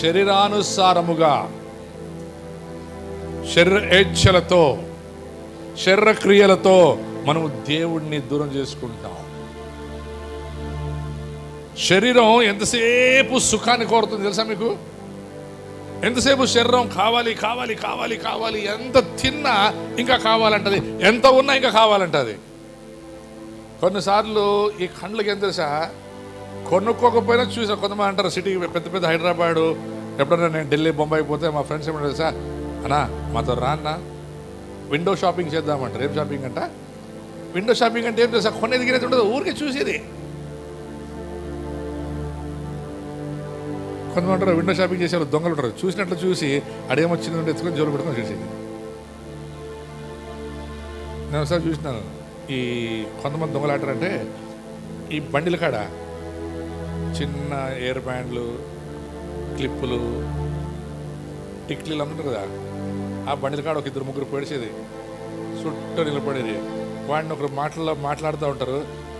శరీరానుసారముగా శరీర ఏచ్ఛలతో శరీరక్రియలతో మనం మనము దేవుణ్ణి దూరం చేసుకుంటాం. శరీరం ఎంతసేపు సుఖాన్ని కోరుతుంది తెలుసా మీకు? ఎంతసేపు శరీరం కావాలి కావాలి కావాలి కావాలి ఎంత తిన్నా ఇంకా కావాలంటది ఎంత ఉన్నా ఇంకా కావాలంటది. కొన్నిసార్లు ఈ కండ్లకి ఎంత తెలుసా? కొనుక్కోకపోయినా చూసా. కొంతమంది అంటారు సిటీ పెద్ద పెద్ద హైదరాబాదు. ఎప్పుడైనా నేను ఢిల్లీ బొంబాయి పోతే మా ఫ్రెండ్స్ ఏమంటారు సార్ అన్నా మాతో రాన్నా విండో షాపింగ్ చేద్దామంటారు ఏం షాపింగ్ అంట? విండో షాపింగ్ అంటే ఏం తెలుసా? కొనేది గినేది ఉండదు. ఊరికే చూసేది. కొంతమంది ఉంటారు విండో షాపింగ్ చేసే వాళ్ళు దొంగలు ఉంటారు. చూసినట్లు చూసి అడేమొచ్చింది ఎత్తుకొని జోలు పెట్టుకొని చూసేది. నేను ఒకసారి చూసినాను. ఈ కొంతమంది దొంగలు ఆడారంటే ఈ బండిల కాడ చిన్న ఎయిర్ బ్యాండ్లు క్లిప్పులు టిక్లీలు అమ్ముతారు కదా. ఆ బండిల కాడ ఒక ఇద్దరు ముగ్గురు పొడిచేది. చుట్టూ నిలబడేది. వాడిని ఒకరు మాటల్లో మాట్లాడుతూ ఉంటారు.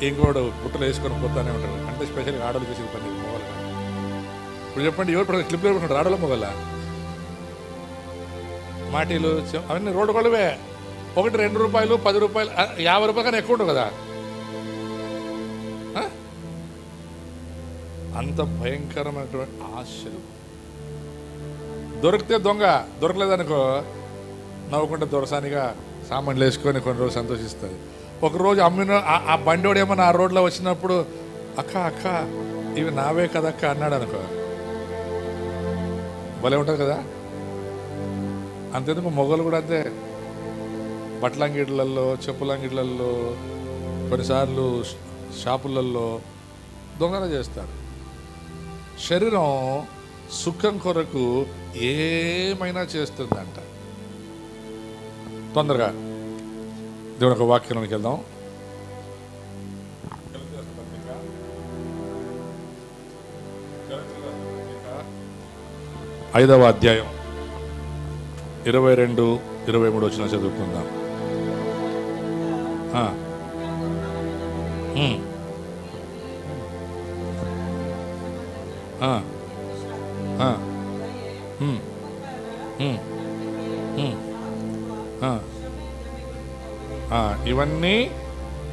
ఇంకోడు బుట్టలు వేసుకొని పోతానే ఉంటారు అంటే స్పెషల్గా ఆడలు చేసేది పని మొగలు ఇప్పుడు చెప్పండి ఎవరు ఇప్పుడు క్లిప్లు పెట్టుకుంటారు? ఆడలు మొగల మాటీలు అవన్నీ రోడ్డు కొలవే. ఒకటి రెండు రూపాయలు పది రూపాయలు యాభై రూపాయలు కానీ ఎక్కువ ఉండవు కదా. అంత భయంకరమైనటువంటి ఆశలు. దొరికితే దొంగ దొరకలేదనుకో నవ్వుకుంటే దొరసానిగా సామాన్లు వేసుకొని కొన్ని రోజులు సంతోషిస్తుంది. ఒకరోజు అమ్మిన ఆ- ఆ బండోడు ఏమన్నా ఆ రోడ్లో వచ్చినప్పుడు అక్క అక్క ఇవి నావే కదక్క అన్నాడు అనుకో భలే ఉంటుంది కదా? అంతెందుకు? మొగలు కూడా అంతే. బట్టల అంగిళ్ళల్లో చెప్పుల అంగిళ్ళల్లో కొన్నిసార్లు షాపులలో దొంగలు చేస్తారు. శరీరం సుఖం కొరకు ఏమైనా చేస్తుందంట. తొందరగా దేవుని ఒక వాక్యంలోకి వెళ్దాం. ఐదవ అధ్యాయం ఇరవై రెండు ఇరవై మూడు వచ్చిన చదువుకుందాం. ఇవన్నీ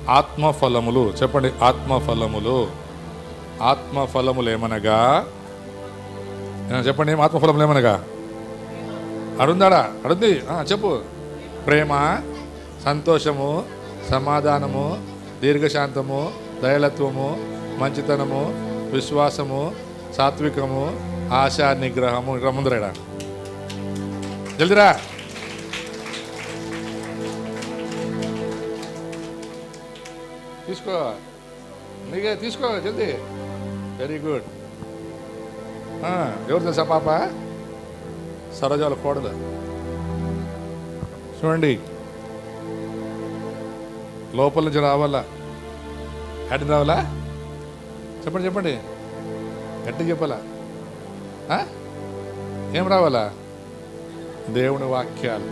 ఆత్మఫలములు. చెప్పండి ఆత్మఫలములు. ఆత్మఫలములు ఏమనగా చెప్పండి ఏం ఆత్మఫలములు ఏమనగా అడుందాడా అడుంది చెప్పు. ప్రేమ సంతోషము సమాధానము దీర్ఘశాంతము దయలత్వము మంచితనము విశ్వాసము సాత్వికము ఆశా నిగ్రహము ఇక్కడ ముందరేడా జల్దిరా. తీసుకో. నీకే తీసుకో జల్దీ. వెరీ గుడ్ ఎవరు తెలుసా పాప? సరోజాల కోడలు. చూడండి. లోపల నుంచి రావాలా? హెడ్ రావాలా? చెప్పండి చెప్పండి. గట్టి చెప్పాలా? ఏం రావాలా? దేవుని వాక్యాలు.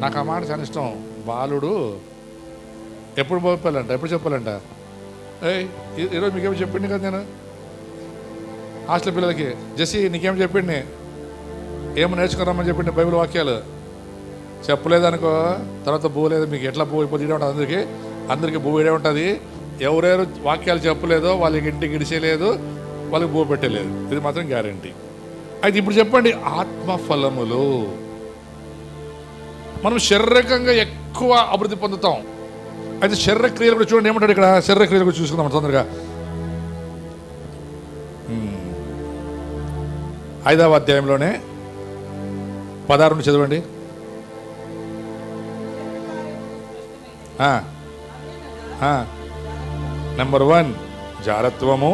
నాకు ఆ మాట చాలా ఇష్టం. బాలుడు ఎప్పుడు చెప్పాలంట ఎప్పుడు చెప్పాలంట? ఏయ్ ఈరోజు మీకేం చెప్పింది కదా నేను? హాస్టల్ పిల్లలకి జెస్సీ నీకేం చెప్పిండి? ఏమి నేర్చుకున్నామని చెప్పిండి బైబిల్ వాక్యాలు? చెప్పలేదనుకో తర్వాత భూ లేదు మీకు. ఎట్లా భూ ఇప్పుడు ఉంటుంది అందరికీ. అందరికీ భూ ఇడే ఉంటుంది. ఎవరెవరు వాక్యాలు చెప్పలేదో వాళ్ళకి ఇంటికి ఇడిచేయలేదు వాళ్ళకి బోపెట్టలేదు ఇది మాత్రం గ్యారంటీ. అయితే ఇప్పుడు చెప్పండి ఆత్మఫలములు మనం శారీరకంగా ఎక్కువ అభివృద్ధి పొందుతాం. అయితే శరీర క్రియలు కూడా చూడండి ఏమంటాడు ఇక్కడ? శరీర క్రియలు కూడా చూసుకుందాం తొందరగా. ఐదవ అధ్యాయంలోనే పదహారు చదవండి. నెంబర్ వన్ జారత్వము.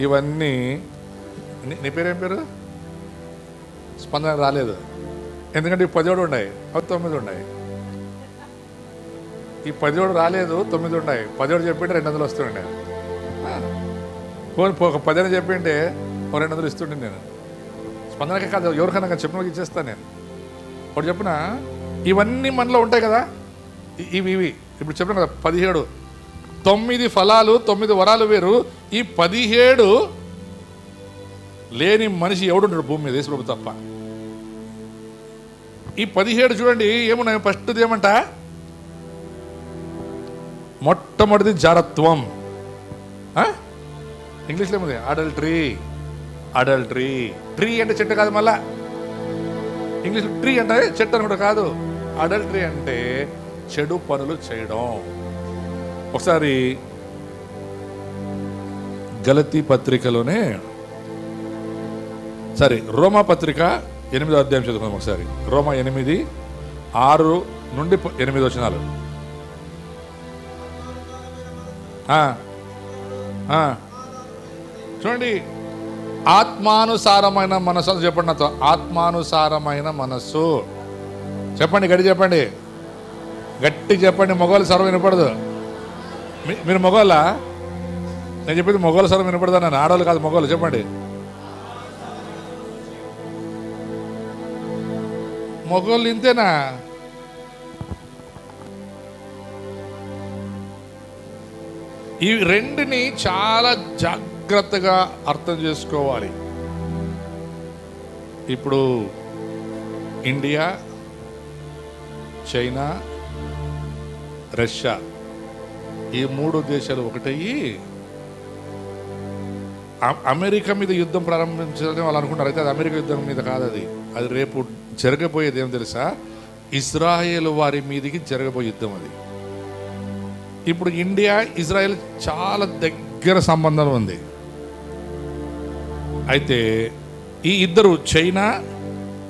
ఇవన్నీ నీ- పేరేం పేరు స్పందన రాలేదు ఎందుకంటే ఈ పదిహేడు ఉన్నాయి అవి తొమ్మిది ఉన్నాయి ఈ పదిహేడు రాలేదు తొమ్మిది ఉన్నాయి. పదిహేడు చెప్పింటే రెండు వందలు వస్తుండే. ఆ. ఒక పదిహేను చెప్పింటే ఓ రెండు వందలు ఇస్తుండే నేను. స్పందనకే కాదు ఎవరికైనా కానీ చెప్పిన ఇచ్చేస్తాను నేను. ఒకటి చెప్పిన? ఇవన్నీ మనలో ఉంటాయి కదా. ఇవి ఇవి. ఇప్పుడు చెప్పిన కదా పదిహేడు. తొమ్మిది ఫలాలు తొమ్మిది వరాలు వేరు. ఈ పదిహేడు లేని మనిషి ఎవడుంటాడు భూమి మీద? యేసుప్రభు తప్ప. ఈ పదిహేడు చూడండి ఏమున్నాయి? ఫస్ట్ది ఏమంట మొట్టమొదటిది జారత్వం. ఇంగ్లీష్లో ఏముంది? అడల్ట్రీ అడల్ట్రీ ట్రీ అంటే చెట్టు కాదు మళ్ళా. ఇంగ్లీష్ ట్రీ అంటే చెట్టు అని కూడా కాదు. అడల్టరీ అంటే చెడు పనులు చేయడం. ఒకసారి గలతీ పత్రికలోనే సరే రోమా పత్రిక ఎనిమిదో అధ్యాయం చదువుకుందాం ఒకసారి. రోమా ఎనిమిది ఆరు నుండి ఎనిమిది వచ్చినాలు చూడండి ఆత్మానుసారమైన మనసు అని చెప్పండి నాతో. ఆత్మానుసారమైన మనస్సు. చెప్పండి గట్టి చెప్పండి. గట్టి చెప్పండి మొగోలు సర్వం వినపడదు. మీ- మీరు మొగోళ్ళ? నేను చెప్పింది మొగోలు సర్వం వినపడదా? నన్ను ఆడవాళ్ళు కాదు మొగోళ్ళు. చెప్పండి. మొగోళ్ళు ఇంతేనా? ఈ రెండుని చాలా జాగ్రత్తగా అర్థం చేసుకోవాలి. ఇప్పుడు ఇండియా చైనా రష్యా ఈ మూడు దేశాలు ఒకటయ్యి. అమెరికా మీద యుద్ధం ప్రారంభించాలని వాళ్ళు అనుకుంటారు. అయితే అది అమెరికా యుద్ధం మీద కాదు అది. అది రేపు జరగబోయేది ఏం తెలుసా? ఇస్రాయేల్ వారి మీదికి జరగబోయే యుద్ధం అది. ఇప్పుడు ఇండియా ఇజ్రాయెల్ చాలా దగ్గర సంబంధం ఉంది. అయితే ఈ ఇద్దరు చైనా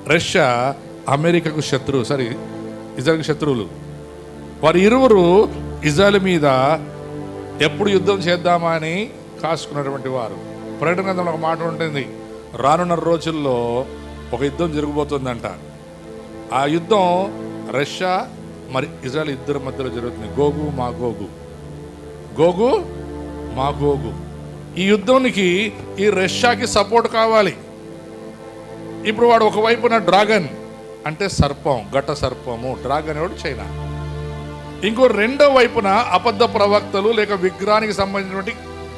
రష్యా అమెరికాకు శత్రువు సారీ ఇజ్రాయెల్కి శత్రువులు. వారి ఇరువురు ఇజ్రాయెల్ మీద ఎప్పుడు యుద్ధం చేద్దామా అని కాసుకున్నటువంటి వారు. ప్రకటన ఒక మాట ఉంటుంది రానున్న రోజుల్లో ఒక యుద్ధం జరగబోతుందంట. ఆ యుద్ధం రష్యా మరి ఇజ్రాయల్ ఇద్దరి మధ్యలో జరుగుతుంది. గోగు మా గోగు గోగు మా గోగు ఈ యుద్ధానికి ఈ రష్యాకి సపోర్ట్ కావాలి. ఇప్పుడు వాడు ఒకవైపున డ్రాగన్ అంటే సర్పం ఘట సర్పము. డ్రాగన్ ఎవడు? చైనా. ఇంకో రెండో వైపున అబద్ధ ప్రవక్తలు లేక విగ్రహానికి సంబంధించినటువంటి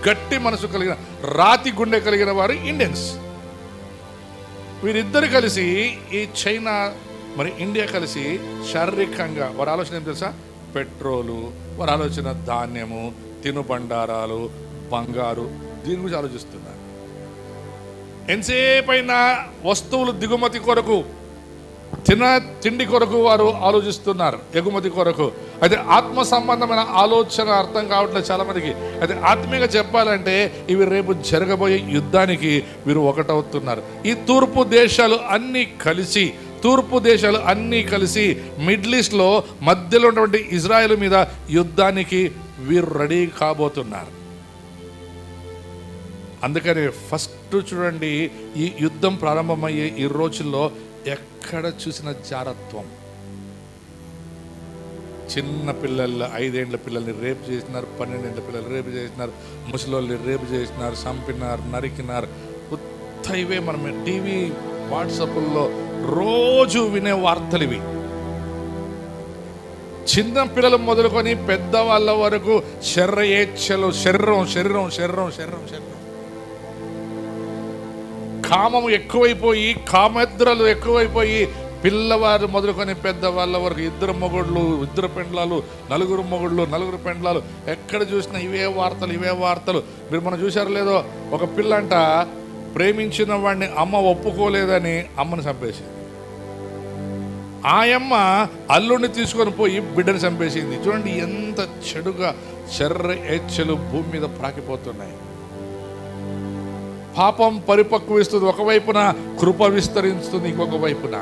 గట్టి మనసు కలిగిన రాతి గుండె కలిగిన వారు ఇండియన్స్. వీరిద్దరు కలిసి ఈ చైనా మరి ఇండియా కలిసి శారీరకంగా వారి ఆలోచన ఏం తెలుసా? పెట్రోలు వారి ఆలోచన ధాన్యము తినుబండారాలు బంగారు దీని గురించి ఆలోచిస్తున్నారు ఎంతసేపైనా వస్తువులు దిగుమతి కొరకు తిన తిండి కొరకు వారు ఆలోచిస్తున్నారు ఎగుమతి కొరకు. అయితే ఆత్మ సంబంధమైన ఆలోచన అర్థం కావట్లేదు చాలామందికి. అయితే ఆత్మీయంగా చెప్పాలంటే ఇవి రేపు జరగబోయే యుద్ధానికి వీరు ఒకటవుతున్నారు. ఈ తూర్పు దేశాలు అన్నీ కలిసి తూర్పు దేశాలు అన్నీ కలిసి మిడిల్ ఈస్ట్లో మధ్యలో ఉన్నటువంటి ఇజ్రాయెల్ మీద యుద్ధానికి వీరు రెడీ కాబోతున్నారు. అందుకని ఫస్ట్ చూడండి ఈ యుద్ధం ప్రారంభమయ్యే ఈ రోజుల్లో ఎక్కడ చూసిన జారత్వం? చిన్న పిల్లలు ఐదేండ్ల పిల్లల్ని రేపు చేసినారు పన్నెండేండ్ల పిల్లలు రేపు చేసినారు ముసలోళ్ళని రేపు చేసినారు చంపినారు నరికినారు. ఉత్త ఇవే మనం టీవీ వాట్సాప్ల్లో రోజు వినే వార్తలు ఇవి చిన్న పిల్లలు మొదలుకొని పెద్దవాళ్ళ వరకు శర్రయేచ్ఛలు శరీరం శరీరం శరీరం శరీరం శరీరం. కామం ఎక్కువైపోయి కామద్రలు ఎక్కువైపోయి పిల్లవారు మొదలుకొని పెద్దవాళ్ళ వరకు ఇద్దరు మొగుళ్ళు ఇద్దరు పెండ్లాలు నలుగురు మొగుళ్ళు నలుగురు పెండ్లాలు ఎక్కడ చూసినా ఇవే వార్తలు ఇవే వార్తలు. మీరు మనం చూసారో లేదో? ఒక పిల్లంట ప్రేమించిన వాడిని అమ్మ ఒప్పుకోలేదని అమ్మని చంపేసింది. ఆయమ్మ అల్లుడిని తీసుకొని పోయి బిడ్డని చంపేసింది. చూడండి ఎంత చెడుగా శర్ర ఎచ్చలు భూమి మీద ప్రాకిపోతున్నాయి పాపం పరిపక్విస్తుంది ఒకవైపున కృప విస్తరిస్తుంది ఇంకొక వైపున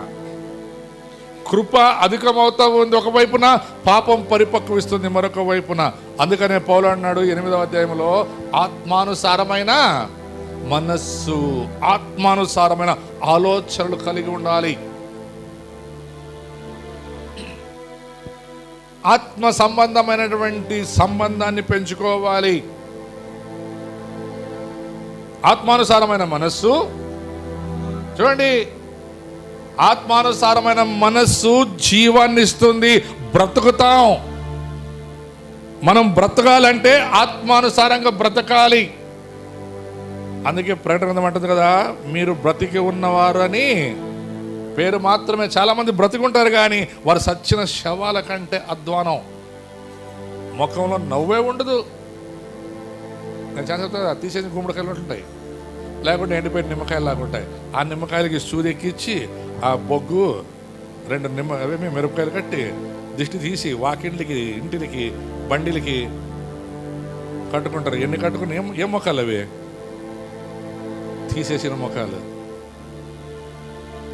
కృప అధికమవుతా ఉంది ఒకవైపున పాపం పరిపక్విస్తుంది మరొక వైపున అందుకనే పౌలు అన్నాడు ఎనిమిదవ అధ్యాయంలో ఆత్మానుసారమైన మనస్సు ఆత్మానుసారమైన ఆలోచనలు కలిగి ఉండాలి. ఆత్మ సంబంధమైనటువంటి సంబంధాన్ని పెంచుకోవాలి. ఆత్మానుసారమైన మనస్సు. చూడండి ఆత్మానుసారమైన మనస్సు జీవాన్ని ఇస్తుంది. బ్రతుకుతాం. మనం బ్రతకాలంటే ఆత్మానుసారంగా బ్రతకాలి. అందుకే ప్రకటన గ్రంథం అంటుంది కదా మీరు బ్రతికి ఉన్నవారు అని పేరు మాత్రమే చాలామంది బ్రతికుంటారు కానీ వారు సచ్చిన శవాల కంటే అధ్వానం. ముఖంలో నవ్వే ఉండదు. నేను చాలా చెప్తా తీసేసిన గుమ్మడికాయలు ఉంటుంటాయి. లేకుంటే ఎండిపోయిన నిమ్మకాయలు లాగా ఉంటాయి. ఆ నిమ్మకాయలకి సూది ఎక్కించి ఆ బొగ్గు రెండు నిమ్మ అవేమి మిరపకాయలు కట్టి దిష్టి తీసి వాకిండ్లకి ఇంటికి బండిలకి కట్టుకుంటారు. ఎన్ని కట్టుకుని ఏం ఏం మొక్కలు అవి? తీసేసిన ముఖాలు.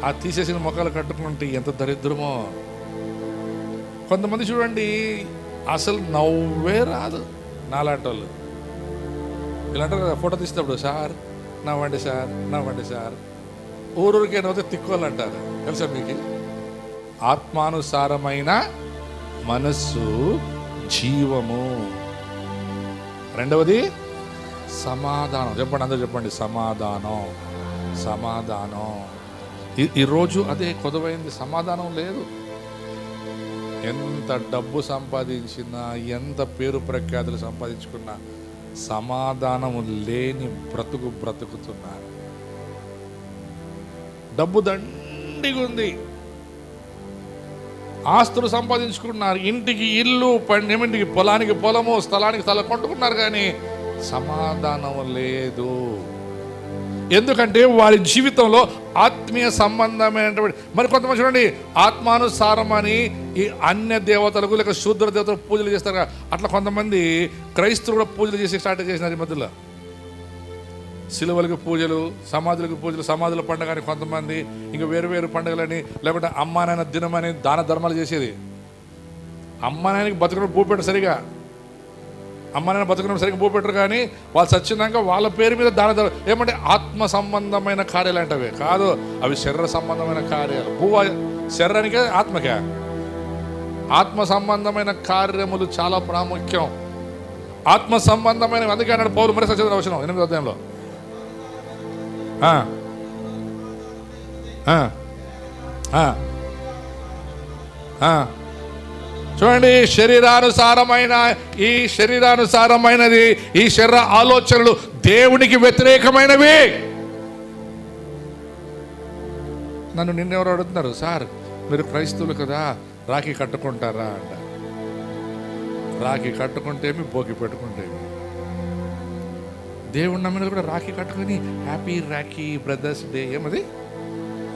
ఆ తీసేసిన ముఖాలు కట్టుకుంటే ఎంత దరిద్రమో. కొంతమంది చూడండి అసలు నవ్వే రాదు నాలాంటి వాళ్ళు ఇలా అంటారు కదా ఫోటో తీసినప్పుడు సార్ నవ్వండి సార్ నవ్వండి సార్. ఊరూరికే నవ్వుతే తిక్కోళ్ళు అంటారు తెలుసా మీకు? ఆత్మానుసారమైన మనస్సు జీవము. రెండవది సమాధానం. చెప్పండి అందరూ చెప్పండి. సమాధానం. సమాధానం. ఈ- ఈరోజు అదే కొదవైంది. సమాధానం లేదు. ఎంత డబ్బు సంపాదించినా ఎంత పేరు ప్రఖ్యాతులు సంపాదించుకున్నా సమాధానము లేని బ్రతుకు బ్రతుకుతున్నారు డబ్బు దండిగుంది ఆస్తులు సంపాదించుకున్నారు. ఇంటికి ఇల్లు పండింటికి పొలానికి పొలము స్థలానికి స్థలం కొట్టుకున్నారు కానీ సమాధానం లేదు. ఎందుకంటే వారి జీవితంలో ఆత్మీయ సంబంధమైనటువంటి మరి కొంతమంది చూడండి ఆత్మానుసారం అని ఈ అన్య దేవతలకు లేక శూద్ర దేవతలకు పూజలు చేస్తారు అట్లా కొంతమంది క్రైస్తవులు కూడా పూజలు చేసి స్టార్ట్ చేసినారు ఈ మధ్యలో. సిలువలకు పూజలు సమాధులకు పూజలు సమాధుల పండుగ అని కొంతమంది ఇంకా వేరు వేరు పండుగలని లేకుంటే అమ్మానాయన దినమని దాన ధర్మాలు చేసేది. అమ్మానాయనకి బతుకున్న భూపెట్ట సరిగా. అమ్మానాయన బతుకున్న సరిగ్గా భూపెట్టరు కానీ వాళ్ళు చచ్చినాక వాళ్ళ పేరు మీద దాన ఏమంటే ఆత్మ సంబంధమైన కార్యాలు అంటవి కాదు అవి శరీర సంబంధమైన కార్యాలు భూ శరీరానికే ఆత్మకే ఆత్మ సంబంధమైన కార్యములు చాలా ప్రాముఖ్యం ఆత్మ సంబంధమైన అందుకే అన్నాడు పౌరు మరి సత్యం వచ్చిన ఎనిమిది అధ్యాయంలో ఆ. ఆ. ఆ. చూడండి శరీరానుసారమైన ఈ శరీరానుసారమైనది ఈ శరీర ఆలోచనలు దేవునికి వ్యతిరేకమైనవి. నన్ను నిన్నెవరు అడుగుతున్నారు? సార్ మీరు క్రైస్తవులు కదా రాఖీ కట్టుకుంటారా అంట. రాఖీ కట్టుకుంటేమి భోగి పెట్టుకుంటేమి. దేవుడి నమ్మిన కూడా రాఖీ కట్టుకుని హ్యాపీ రాఖీ బ్రదర్స్ డే ఏమది?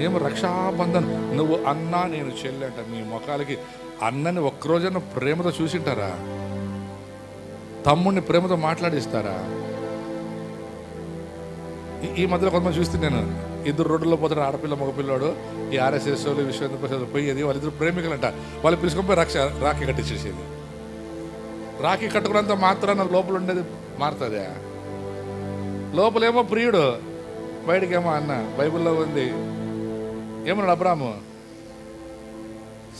ఏమో రక్షాబంధన్. నువ్వు అన్నా నేను చెల్లి అంట. మీ ముఖాలకి అన్నని ఒక్కరోజన్న ప్రేమతో చూసింటారా? తమ్ముడిని ప్రేమతో మాట్లాడిస్తారా? ఈ- మధ్యలో కొంతమంది చూస్తే నేను ఇద్దరు రోడ్డులో పోతారు ఆడపిల్ల మగపిల్లాడు ఈ ఆర్ఎస్ఎస్ వాళ్ళు విశ్వేంద్ర ప్రసాద్ పోయేది వాళ్ళిద్దరు ప్రేమికులంట. వాళ్ళు పిలుచుకొని పోయి రక్ష రాఖీ కట్టించేసేది. రాఖీ కట్టుకున్నంత మాత్రాన లోపల ఉండేది మారుతుందా? లోపలేమో ప్రియుడు బయటికేమో అన్న బైబిల్లో ఉంది. ఏమన్నాడు అబ్రాము?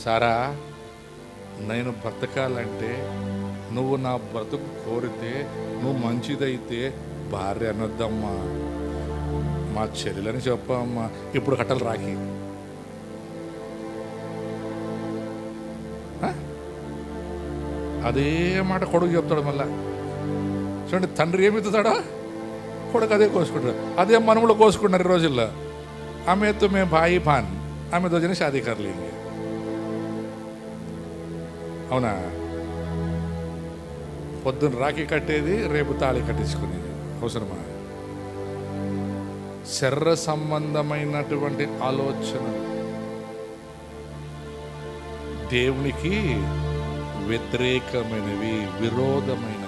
సారా నేను బ్రతకాలంటే నువ్వు నా బ్రతుకు కోరితే నువ్వు మంచిదైతే భార్య అనొద్దమ్మా. మా చెల్లెలని చెప్పమ్మా. ఇప్పుడు కట్టలు రాకి. అదే మాట కొడుకు చెప్తాడు మళ్ళా. చూడండి తండ్రి ఏమిస్తాడా కొడుకు అదే కోసుకుంటాడు. అదే మనములు కోసుకుంటున్నారు ఈ రోజుల్లో. ఆమె తుమే భాయి భాన్. ఆమె దోజన షాదీ కర్ అవునా? పొద్దున్న రాఖీ కట్టేది రేపు తాళి కట్టించుకునేది. అవసరమా? శర్ర సంబంధమైనటువంటి ఆలోచన. దేవునికి వ్యతిరేకమైనవి విరోధమైనవి.